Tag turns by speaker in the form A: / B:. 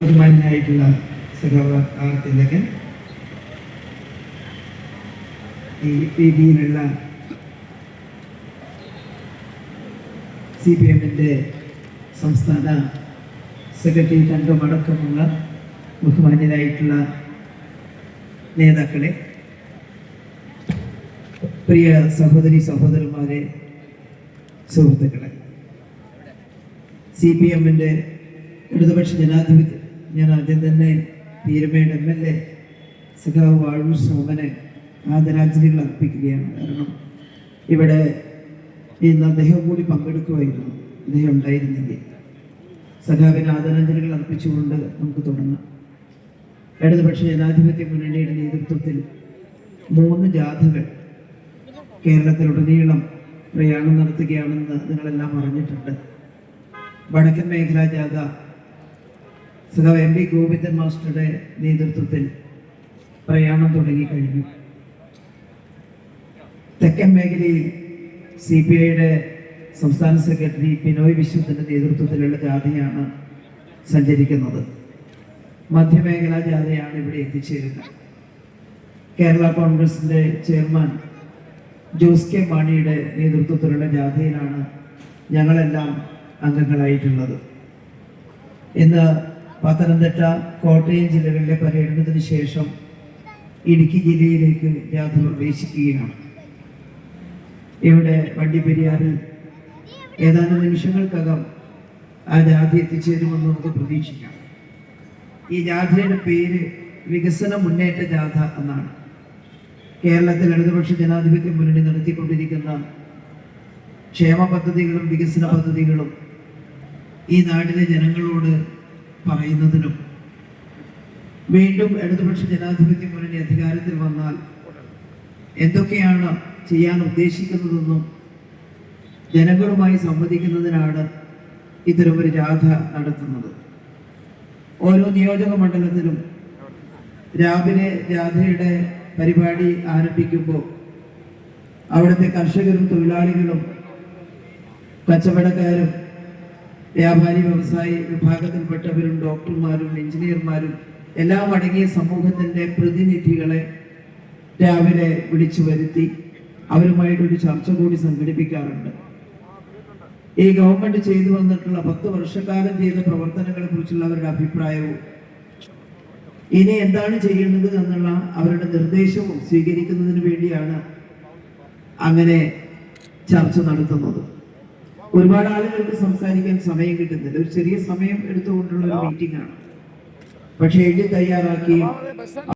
A: ബഹുമാനായിട്ടുള്ള സഖാവ് ആർ ഈ രീതിയിലുള്ള സി പി എമ്മിന്റെ സംസ്ഥാന സെക്രട്ടറി അംഗമടക്കമുള്ള ബഹുമാന്യരായിട്ടുള്ള നേതാക്കളെ പ്രിയ സഹോദരി സഹോദരന്മാരെ സുഹൃത്തുക്കളെ. സി പി എമ്മിന്റെ ഇടതുപക്ഷ ജനാധിപത്യ ഞാൻ ആദ്യം തന്നെ തീരുമേട് എം എൽ എ സഖാവ് വാഴൂർ സോമന് ആദരാഞ്ജലികൾ അർപ്പിക്കുകയാണ്. കാരണം ഇവിടെ ഇന്ന് അദ്ദേഹം കൂടി പങ്കെടുക്കുമായിരുന്നു. അദ്ദേഹം ഉണ്ടായിരുന്നെങ്കിൽ സഖാവിന് ആദരാഞ്ജലികൾ അർപ്പിച്ചുകൊണ്ട് നമുക്ക് തുടങ്ങാം. ഇടതുപക്ഷ ജനാധിപത്യ മുന്നണിയുടെ നേതൃത്വത്തിൽ മൂന്ന് ജാഥകൾ കേരളത്തിലുടനീളം പ്രയാണം നടത്തുകയാണെന്ന് നിങ്ങളെല്ലാം അറിഞ്ഞിട്ടുണ്ട്. വടക്കൻ മേഖലാ ജാഥ സഖാവ് എം പി ഗോവിന്ദൻ മാസ്റ്ററുടെ നേതൃത്വത്തിൽ പ്രയാണം തുടങ്ങിക്കഴിഞ്ഞു തെക്കൻ മേഖലയിൽ സി പി ഐയുടെ സംസ്ഥാന സെക്രട്ടറി ബിനോയ് വിശ്വത്തിന്റെ നേതൃത്വത്തിലുള്ള ജാഥയാണ് സഞ്ചരിക്കുന്നത്. മധ്യമേഖലാ ജാഥയാണ് ഇവിടെ എത്തിച്ചേരുന്നത്. കേരള കോൺഗ്രസിന്റെ ചെയർമാൻ ജോസ് കെ മാണിയുടെ നേതൃത്വത്തിലുള്ള ജാഥയിലാണ് ഞങ്ങളെല്ലാം അംഗങ്ങളായിട്ടുള്ളത്. ഇന്ന് പത്തനംതിട്ട കോട്ടയം ജില്ലകളിലെ പര്യടനത്തിന് ശേഷം ഇടുക്കി ജില്ലയിലേക്ക് യാത്ര പ്രവേശിക്കുകയാണ്. ഇവിടെ വണ്ടിപ്പെരിയാറിൽ ഏതാനും നിമിഷങ്ങൾക്കകം ആ ജാഥ എത്തിച്ചേരുമെന്ന് നമുക്ക് പ്രതീക്ഷിക്കാം. ഈ ജാഥയുടെ പേര് വികസന മുന്നേറ്റ ജാഥ എന്നാണ്. കേരളത്തിൽ ഇടതുപക്ഷ ജനാധിപത്യ മുന്നണി നടത്തിക്കൊണ്ടിരിക്കുന്ന ക്ഷേമ പദ്ധതികളും വികസന പദ്ധതികളും ഈ നാട്ടിലെ ജനങ്ങളോട് പറയുന്നതിനും വീണ്ടും ഇടതുപക്ഷ ജനാധിപത്യ മുന്നണി അധികാരത്തിൽ വന്നാൽ എന്തൊക്കെയാണ് ചെയ്യാൻ ഉദ്ദേശിക്കുന്നതെന്നും ജനങ്ങളുമായി സംവദിക്കുന്നതിനാണ് ഇത്തരം ഒരു ജാഥ നടത്തുന്നത്. ഓരോ നിയോജക മണ്ഡലത്തിലും രാവിലെ ജാഥയുടെ പരിപാടി ആരംഭിക്കുമ്പോൾ അവിടുത്തെ കർഷകരും തൊഴിലാളികളും കച്ചവടക്കാരും വ്യാപാരി വ്യവസായി വിഭാഗത്തിൽപ്പെട്ടവരും ഡോക്ടർമാരും എഞ്ചിനീയർമാരും എല്ലാം അടങ്ങിയ സമൂഹത്തിന്റെ പ്രതിനിധികളെ രാവിലെ വിളിച്ചു വരുത്തി അവരുമായിട്ടൊരു ചർച്ച കൂടി സംഘടിപ്പിക്കാറുണ്ട്. ഈ ഗവൺമെന്റ് ചെയ്തു വന്നിട്ടുള്ള പത്ത് വർഷക്കാലം ചെയ്ത പ്രവർത്തനങ്ങളെ കുറിച്ചുള്ള അവരുടെ അഭിപ്രായവും ഇനി എന്താണ് ചെയ്യേണ്ടത് എന്നുള്ള അവരുടെ നിർദ്ദേശവും സ്വീകരിക്കുന്നതിന് വേണ്ടിയാണ് അങ്ങനെ ചർച്ച നടത്തുന്നത്. ഒരുപാട് ആളുകൾക്ക് സംസാരിക്കാൻ സമയം കിട്ടുന്നില്ല. ഒരു ചെറിയ സമയം എടുത്തുകൊണ്ടുള്ള ഒരു മീറ്റിംഗ് ആണ്. പക്ഷെ എഴുതി തയ്യാറാക്കി.